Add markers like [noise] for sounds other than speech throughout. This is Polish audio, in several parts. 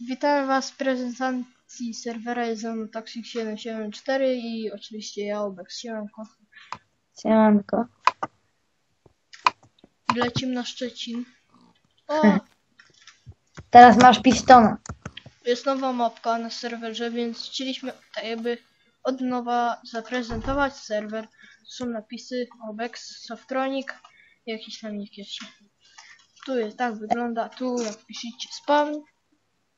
Witam Was w prezentacji serwera jest ze mną Toxic774 i oczywiście ja, Obex. Siemanko. Siemanko. Lecimy na Szczecin. O, [laughs] Teraz masz pistona. jest nowa mapka na serwerze, więc chcieliśmy tak jakby od nowa zaprezentować serwer. Są napisy Obex, Softronic, jakiś tam jeszcze. Tu jest, tak wygląda, tu jak piszecie spawn,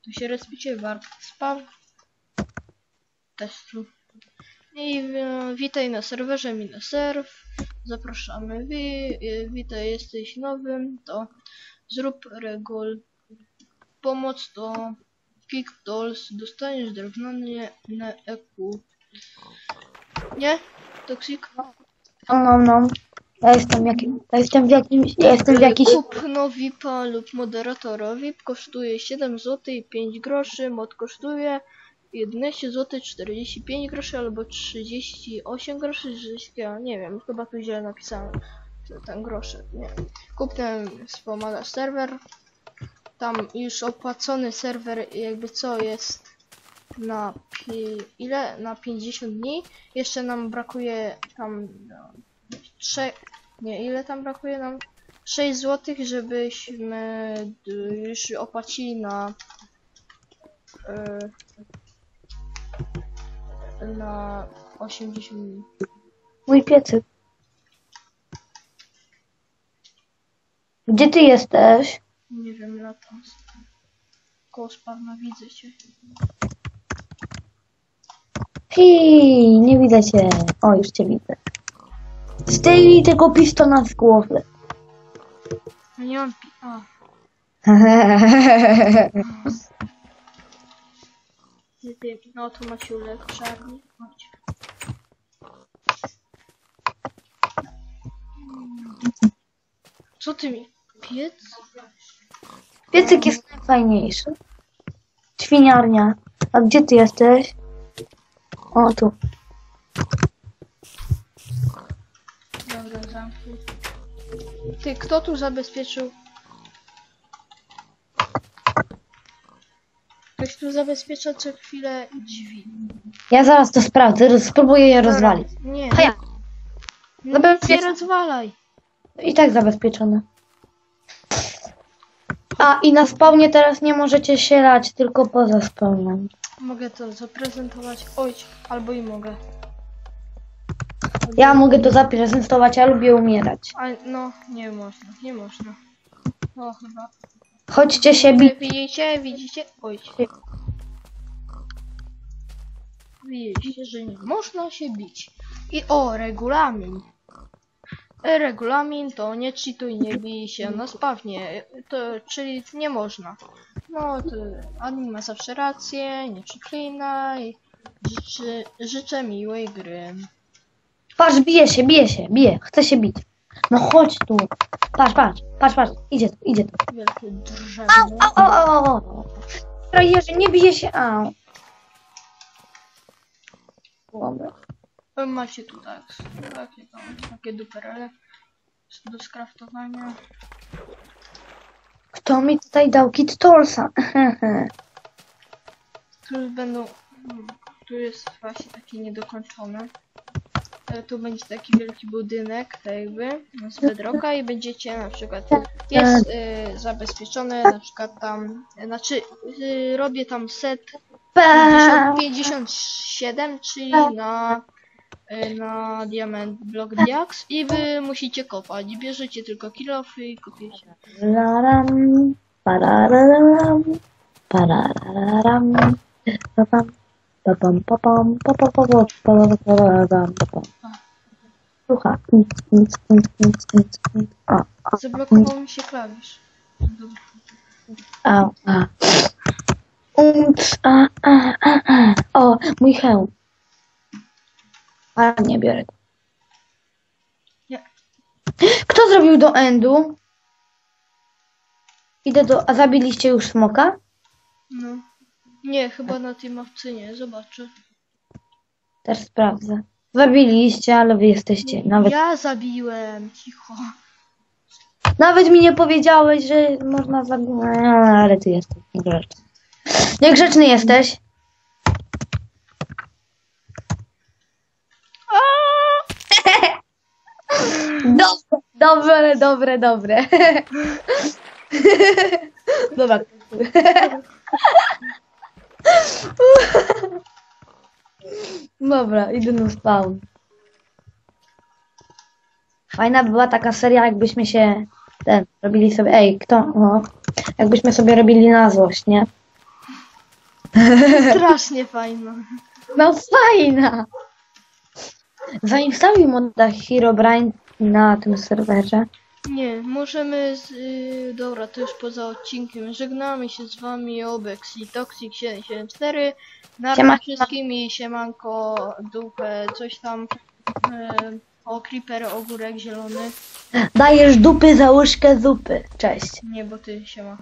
tu się respicie, warp spawn. Też tu. I e, witaj na serwerze Minaserv. Zapraszamy. Wi, e, witaj, jesteś nowym, to zrób regul. Pomoc to Kick Dolls. Dostaniesz drewniane na EQ. Nie? Toxic? No, no, no. Ja jestem, jakim, ja jestem w jakimś, ja jestem w jakiś... Kupno VIPa lub moderatora. VIP kosztuje 7 zł i 5 groszy, mod kosztuje 11 zł 45 groszy albo 38 groszy, ja nie wiem, chyba tu źle napisałem te- ten groszy, nie. Kupnem wspomaga serwer. Tam już opłacony serwer jakby co jest na ile? Na 50 dni. Jeszcze nam brakuje tam 3 nie, ile tam brakuje nam? 6 zł, żebyśmy d- już opłacili na e, na 80 dni. Mój piecyk. Gdzie ty jesteś? Nie wiem, latam. Koło spawna widzę cię. Hii, nie widzę cię. O, już cię widzę. Zdejmij tego pistona z głowy. No nie mam pi... No to Maciulek, czarny. Chodź. Co ty mi? Piec? Piecyk jest najfajniejszy. Świniarnia. A gdzie ty jesteś? O, tu. Ty, kto tu zabezpieczył? Ktoś tu zabezpiecza co chwilę drzwi. Ja zaraz to sprawdzę. Spróbuję je rozwalić. Nie, A ja. no, Zabezpiecz- nie rozwalaj. I tak zabezpieczone. A i na spawnie teraz nie możecie się lać, tylko poza spawnem. Mogę to zaprezentować. Oj, albo i mogę. Ja mogę to zaprezentować, ja lubię umierać. A, no, nie można, nie można. No chyba. Chodźcie się bić. Widzicie, widzicie? Oj. Widzicie, że nie można się bić. I o, regulamin. Regulamin to nie cheatuj, nie bij się na spawnie, to, czyli nie można. No to admin ma zawsze rację, nie przeklinaj. Życzę, życzę miłej gry. Patrz, bije się, bije się, bije, chce się bić. No chodź tu. Patrz, patrz, patrz, patrz. Idzie tu, idzie tu. Wielkie drzewo. Au, au, au, au, au. Frajerze, nie bije się, au. Dobra. Macie tu tak, takie tam, takie duperele do skraftowania. Kto mi tutaj dał kit Tolsa? Tu będą, tu jest właśnie taki niedokończony. E, Tu będzie taki wielki budynek, tak jakby, z bedrocka i będziecie na przykład, jest e, zabezpieczone na przykład tam, e, znaczy e, robię tam set 50, 57, czyli na, e, na diament block diaks i wy musicie kopać. Bierzecie tylko kilofy i kopiecie. Pararam, parararam, papam, Słucha. Nic, nic, nic, nic, nic, nic. O, o, Zablokował mi się klawisz. Au, a. Ups, a, a, a, a. O, mój hełm. A, nie biorę. Kto zrobił do endu? Idę do... A zabiliście już smoka? No. Nie, chyba na tej mapce nie, zobaczę. Też sprawdzę. Zabiliście, ale wy jesteście. Nawet, Ja zabiłem, cicho. nawet mi nie powiedziałeś, że można zabić. Ale ty jesteś. Dobra. Niegrzeczny jesteś. Dobre, dobre, dobre, [laughs] dobre. Dobra. Dobra, idę na spawn. Fajna by była taka seria, jakbyśmy się ten, robili sobie, ej, kto, o, jakbyśmy sobie robili na złość, nie? [laughs] Strasznie fajno. No fajna! Zainstaluj moda Herobrine na tym serwerze. Nie, możemy z... y, dobra, to już poza odcinkiem. Żegnamy się z wami Obex i Toxic774. Na Siema. wszystkim i siemanko, dupę, coś tam. y, o, creeper, ogórek zielony. Dajesz dupy za łyżkę zupy. Cześć. Nie, bo ty siema.